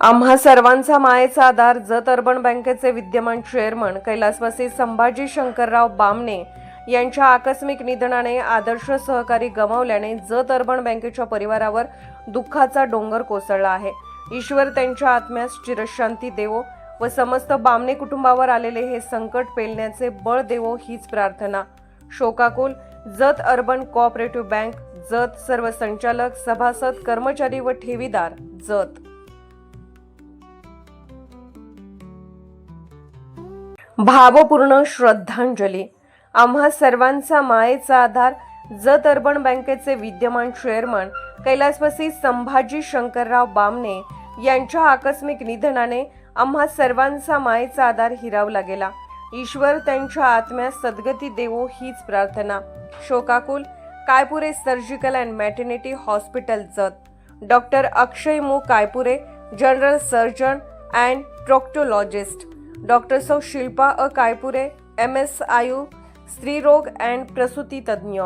आम्हा सर्वांचा मायेचा आधार जत अर्बन बँकेचे विद्यमान चेअरमन कैलासवासी संभाजी शंकरराव बामणे यांच्या आकस्मिक निधनाने आदर्श सहकारी गमावल्याने जत अर्बन बँकेच्या परिवारावर दुःखाचा डोंगर कोसळला आहे. ईश्वर त्यांच्या आत्म्यास चिरशांती देवो व समस्त बामणे कुटुंबावर आलेले हे संकट पेलण्याचे बळ देवो हीच प्रार्थना. शोकाकुल Jath urban cooperative bank Jath सर्व संचालक सभासद कर्मचारी व ठेवीदार जत भावपूर्ण श्रद्धांजली. आम्हा सर्वांचा मायेचा आधार जत अर्बन बँकेचे विद्यमान चेअरमन कैलासवासी संभाजी शंकरराव बामणे यांच्या आकस्मिक निधनाने आम्हा सर्वांचा मायेचा आधार हिरावला गेला. ईश्वर त्यांच्या आत्म्यास सद्गती देवो हीच प्रार्थना. शोकाकुल Kaypure surgical and maternity hospital Jath. Doctor Akshay मु. Kaypure general surgeon and proctologist. Doctor सौ शिल्पा अ कायपुरे एम एस आयु स्त्रीरोग अँड प्रसूती तज्ज्ञ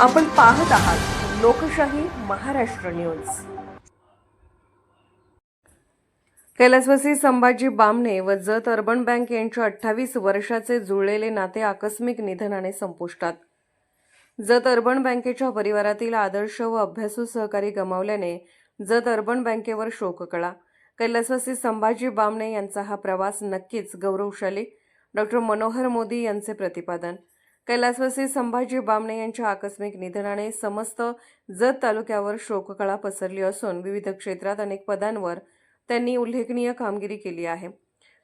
आपण पाहत आहात लोकशाही महाराष्ट्र न्यूज. कैलासवासी संभाजी बामणे व जत अर्बन बँक यांच्या अठ्ठावीस वर्षाचे जुळलेले नाते आकस्मिक निधनाने संपुष्टात. जत अर्बन बँकेच्या परिवारातील आदर्श व अभ्यासू सहकारी गमावल्याने जत अर्बन बँकेवर शोककळा. कैलासवासी संभाजी बामणे यांचा हा प्रवास नक्कीच गौरवशाली. डॉक्टर मनोहर मोदी यांचे प्रतिपादन. कैलासवासी संभाजी बामणे यांच्या आकस्मिक निधनाने समस्त जत तालुक्यावर शोककळा पसरली असून विविध क्षेत्रात अनेक पदांवर त्यांनी उल्लेखनीय कामगिरी केली आहे.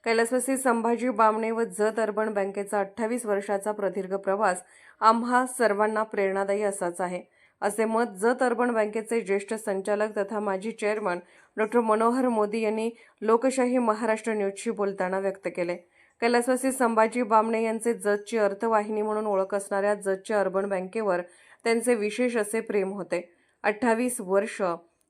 कैलासवासी संभाजी बामणे व जत अर्बन बँकेचा अठ्ठावीस वर्षाचा प्रदीर्घ प्रवास आम्हा सर्वांना प्रेरणादायी असाच आहे. असे मत जत अर्बन बँकेचे ज्येष्ठ संचालक तथा माजी चेअरमन डॉक्टर मनोहर मोदी यांनी लोकशाही महाराष्ट्र न्यूजशी बोलताना व्यक्त केले. कैलासवासी संभाजी बामणे यांचे जतची अर्थवाहिनी म्हणून ओळख असणाऱ्या जतच्या अर्बन बँकेवर त्यांचे विशेष असे प्रेम होते. अठ्ठावीस वर्ष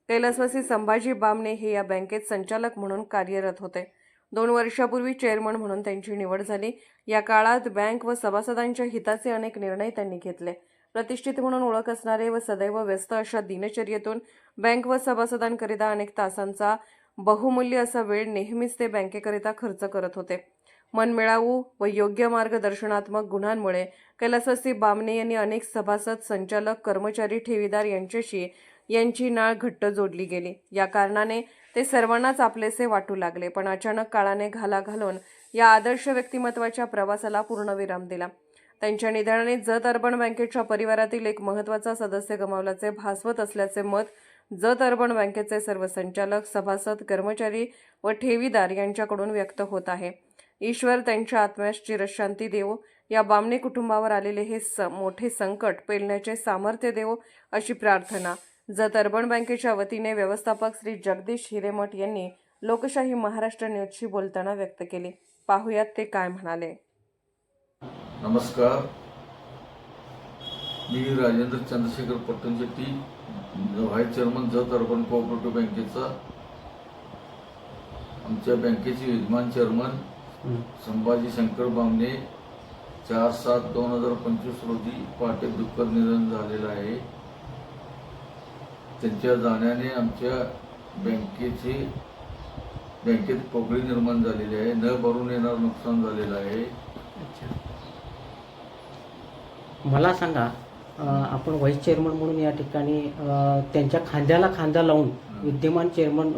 कैलासवासी संभाजी बामणे हे या बँकेत संचालक म्हणून कार्यरत होते. दोन वर्षापूर्वी चेअरमन म्हणून त्यांची निवड झाली. या काळात बँक व सभासदांच्या हिताचे अनेक निर्णय त्यांनी घेतले. प्रतिष्ठित म्हणून ओळख असणारे व सदैव व्यस्त अशा दिनचर्येतून बँक व सभासदांकरिता अनेक तासांचा बहुमूल्य असा वेळ नेहमीच ते बँकेकरिता खर्च करत होते. मनमिळावू व योग्य मार्गदर्शनात्मक गुणांमुळे कैलासवासी बामणे यांनी अनेक सभासद संचालक कर्मचारी ठेवीदार यांच्याशी यांची नाळ घट्ट जोडली गेली. या कारणाने ते सर्वांनाच आपलेसे वाटू लागले पण अचानक काळाने घाला घालून या आदर्श व्यक्तिमत्वाच्या प्रवासाला पूर्णविराम दिला. त्यांच्या निधनाने जत अर्बन बँकेच्या परिवारातील एक महत्त्वाचा सदस्य गमावल्याचे भासवत असल्याचे मत जत अर्बन बँकेचे सर्व संचालक सभासद कर्मचारी व ठेवीदार यांच्याकडून व्यक्त होत आहे. ईश्वर त्यांच्या आत्म्यास चिरशांती देवो. या बामणे कुटुंबावर आलेले हे स मोठे संकट पेलण्याचे सामर्थ्य देवो अशी प्रार्थना. जत अर्बन बँकेच्या वतीने व्यवस्थापक श्री जगदीश हिरेमठ यांनी लोकशाही महाराष्ट्र न्यूजशी बोलताना व्यक्त केली. पाहुयात ते काय म्हणाले. नमस्कार. मी Rajendra Chandrashekhar Pattanshetti vice chairman Jath urban cooperative बँकेचा आमच्या बँकेचे विद्यमान चेअरमन संभाजी शंकर बामणे चार सात दोन हजार पंचवीस रोजी पहाटे दुःखद निधन झालेलं आहे. त्यांच्या जाण्याने आमच्या बँकेचे बँकेत पोकळी निर्माण झालेली आहे. न भरून येणार नुकसान झालेलं आहे. अच्छा. मला सांगा आपण व्हाईस चेअरमन म्हणून या ठिकाणी त्यांच्या खांद्याला खांदा लावून विद्यमान चेअरमन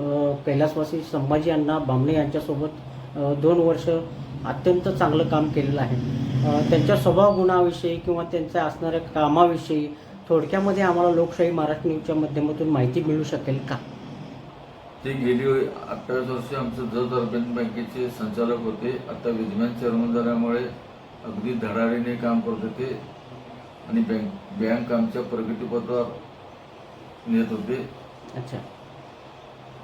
कैलासवासी संभाजी अण्णा बामणे यांच्यासोबत दोन वर्ष अत्यंत चांगलं काम केलेलं आहे. त्यांच्या स्वभाव गुणाविषयी किंवा त्यांच्या असणाऱ्या कामाविषयी थोडक्यामध्ये आम्हाला लोकशाही महाराष्ट्र न्यूजच्या माध्यमातून माहिती मिळू शकेल का? ते गेली अठ्ठावीस वर्ष आमचं जत अर्बन बँकेचे संचालक होते. आता विद्यमान चेअरमन झाल्यामुळे अगदी धडाडीने काम करत होते आणि बँक बँक आमच्या प्रगतीपथावर नेत होते. अच्छा.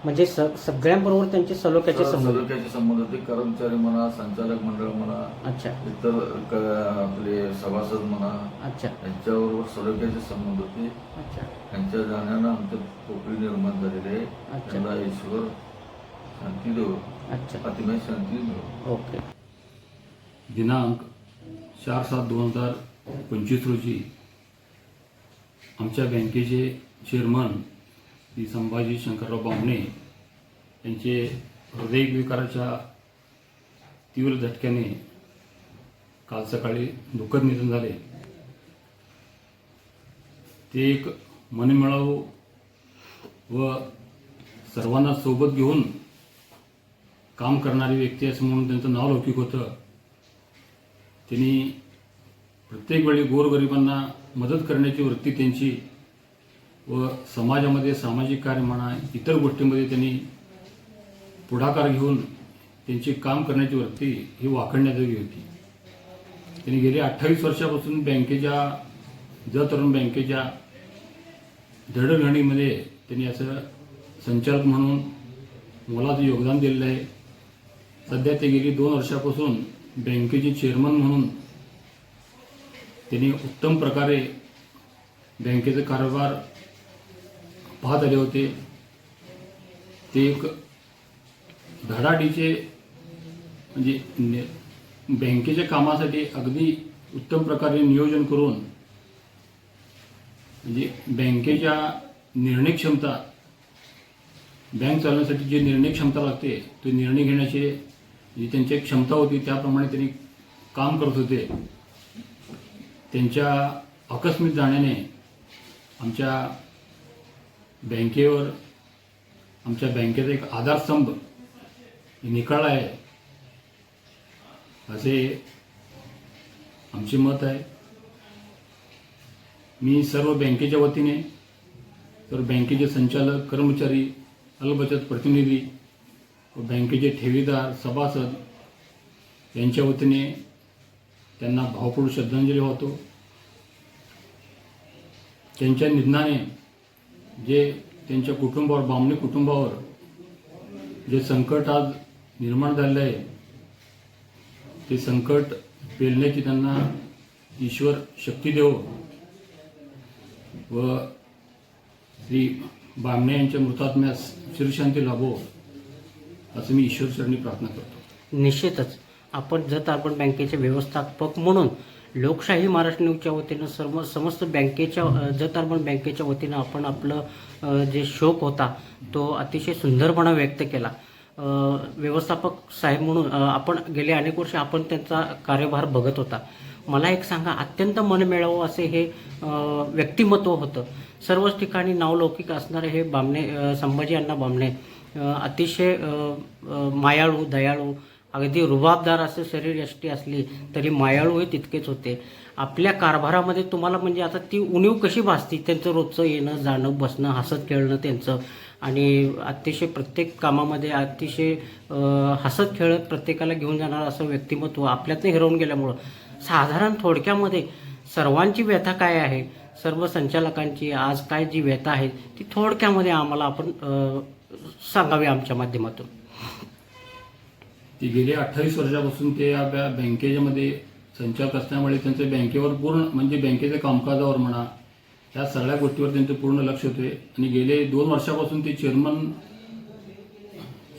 म्हणजे स सगळ्यांबरोबर त्यांचे सलोख्याचे संबंध. सलोख्याचे संबंध होते. कर्मचारी म्हणा संचालक मंडळ म्हणा अच्छा. इतर क- आपले सभासद म्हणा अच्छा. यांच्याबरोबर सलोख्याचे संबंध होते. अच्छा. त्यांच्या जाण्यानं आमचं पोकळी निर्माण झालेली आहे. अच्छा. त्यांना ईश्वर शांती देव अच्छा. फातिमा शांती देव ओके. दिनांक चार सात दोन हजार पंचवीस रोजी आमच्या बँकेचे चेअरमन श्री संभाजी शंकरराव बामणे यांचे हृदयविकाराच्या तीव्र झटक्याने काल सकाळी दुःखद निधन झाले. ते एक मनमिळावू व सर्वांना सोबत घेऊन काम करणारी व्यक्ती असं म्हणून त्यांचं नाव लौकिक होतं. त्यांनी प्रत्येक वेळी गोरगरिबांना मदत करण्याची वृत्ती त्यांची व समाजामध्ये सामाजिक कार्य म्हणा इतर गोष्टींमध्ये त्यांनी पुढाकार घेऊन त्यांची काम करण्याची वृत्ती ही वाखडण्याजोगी होती. त्यांनी गेली अठ्ठावीस वर्षापासून बँकेच्या ज तरुण बँकेच्या दडघडीमध्ये त्यांनी असं संचालक म्हणून मोलाचं योगदान दिलेलं आहे. सध्या ते गेली दोन वर्षापासून बँकेचे चेअरमन म्हणून त्यांनी उत्तम प्रकारे बँकेचा कारभार पाहत आले होते. ते एक धडाडीचे म्हणजे बँकेच्या कामासाठी अगदी उत्तम प्रकारे नियोजन करून म्हणजे बँकेच्या निर्णय क्षमता बँक चालवण्यासाठी जे निर्णय क्षमता लागते ते निर्णय घेण्याचे जी त्यांची एक क्षमता होती त्याप्रमाणे त्यांनी काम करत होते. त्यांच्या आकस्मिक जाण्याने आमच्या बँकेवर आमच्या बँकेचा एक आधारस्तंभ निकाला आहे. असे आमचे मत आहे. मी सर्व बँकेच्या वतीने तर बँकेचे संचालक कर्मचारी अलबचत प्रतिनिधी व बँकेचे ठेवीदार सभासद यांच्या वतीने त्यांना भावपूर्ण श्रद्धांजली वाहतो. त्यांच्या निधनाने जे त्यांच्या कुटुंबावर बामणी कुटुंबावर जे संकट आज निर्माण झालेलं आहे ते संकट पेलण्याची त्यांना ईश्वर शक्ती देव. व श्री बामणे यांच्या मृतात्म्यास शिरशांती लाभो असं मी ईश्वर चरणी प्रार्थना करतो. निश्चितच. आपण जर आपण बँकेचे व्यवस्थापक म्हणून लोकशाही महाराष्ट्र न्यूजच्या वतीनं सर्व समस्त बँकेच्या अ, जत अर्बन बँकेच्या वतीनं आपण आपलं जे शोक होता तो अतिशय सुंदरपणा व्यक्त केला. व्यवस्थापक साहेब म्हणून आपण गेले अनेक वर्ष आपण त्यांचा कार्यभार बघत होता. मला एक सांगा अत्यंत मनमिळावं असे हे व्यक्तिमत्व होतं. सर्वच ठिकाणी नावलौकिक असणारे हे बामणे संभाजी अण्णा बामणे अतिशय मायाळू दयाळू अगदी रुबाबदार असं शरीर यष्टी असली तरी मायाळूही तितकेच होते. आपल्या कारभारामध्ये तुम्हाला म्हणजे आता ती उणीव कशी भासती त्यांचं रोजचं येणं जाणं बसणं हसत खेळणं त्यांचं. आणि अतिशय प्रत्येक कामामध्ये अतिशय हसत खेळत प्रत्येकाला घेऊन जाणारं असं व्यक्तिमत्व आपल्यातनं हिरवून गेल्यामुळं. साधारण थोडक्यामध्ये सर्वांची व्यथा काय आहे? सर्व संचालकांची आज काय जी व्यथा आहे ती थोडक्यामध्ये आम्हाला आपण सांगावी आमच्या माध्यमातून. ते गेले अठ्ठावीस वर्षापासून ते या बॅ- बँकेमध्ये संचालक असल्यामुळे त्यांचं बँकेवर पूर्ण म्हणजे बँकेच्या कामकाजावर म्हणा या सगळ्या गोष्टीवर त्यांचं पूर्ण लक्ष होते आणि गेले दोन वर्षापासून ते चेअरमन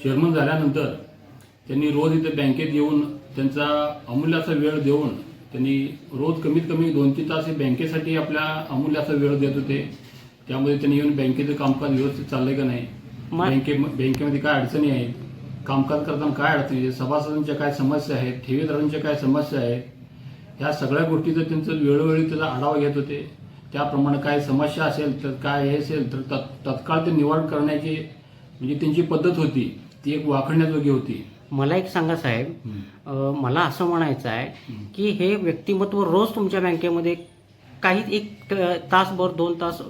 चेअरमन झाल्यानंतर त्यांनी रोज इथे बँकेत येऊन त्यांचा अमूल्य असा वेळ देऊन त्यांनी रोज कमीत कमी दोन तीन तास हे बँकेसाठी आपल्या अमूल्य असा वेळ देत होते. त्यामध्ये त्यांनी येऊन बँकेचं कामकाज व्यवस्थित चाललंय का नाही? बँके बँकेमध्ये काय अडचणी आहेत? कामकाज करताना काय अडचणी सभासदांच्या काय समस्या आहेत? ठेवीदारांच्या काय समस्या आहेत? ह्या सगळ्या गोष्टीचं त्यांचं वेळोवेळी त्याचा आढावा घेत होते त्याप्रमाणे काय समस्या असेल तर काय हे असेल तर तत्- तत्काळ ते निवारण करण्याची म्हणजे त्यांची पद्धत होती ती एक वाखण्याजोगी होती. मला एक सांगा साहेब. मला असं म्हणायचं आहे की हे व्यक्तिमत्व रोज तुमच्या बँकेमध्ये काही एक तासभर दोन तास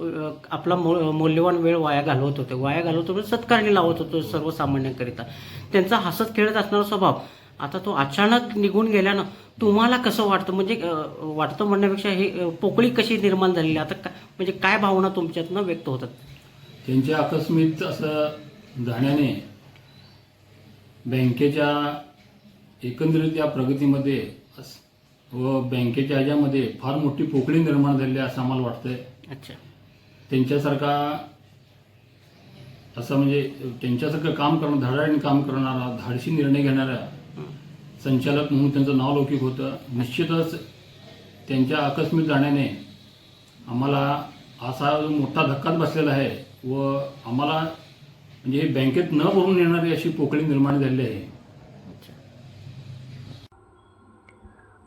आपला मौ- मौल्यवान वेळ वाया घालवत होते. वाया घालवत होते म्हणजे सत्कारणी लावत होतो सर्वसामान्यांकरिता. त्यांचा हसत खेळत असणारा स्वभाव. आता तो अचानक निघून गेल्यानं तुम्हाला कसं वाटतं? म्हणजे वाटतं म्हणण्यापेक्षा हे पोकळी कशी निर्माण झालेली आता का म्हणजे काय भावना तुमच्यातनं व्यक्त होतात? त्यांच्या आकस्मिक असं जाण्याने बँकेच्या एकंदरीत या प्रगतीमध्ये व बँकेच्या ह्याच्यामध्ये फार मोठी पोकळी निर्माण आहे असं आम्हाला वाटतंय. अच्छा. त्यांच्यासारखा असं म्हणजे त्यांच्यासारखं काम करणं धडाडीने काम करणारा धाडशी निर्णय घेणारा संचालक म्हणून त्यांचं नाव लौकिक होतं. निश्चितच त्यांच्या आकस्मिक जाण्याने आम्हाला असा जो मोठा धक्काच बसलेला आहे व आम्हाला म्हणजे बँकेत न भरून येणारी अशी पोकळी निर्माण झालेली आहे.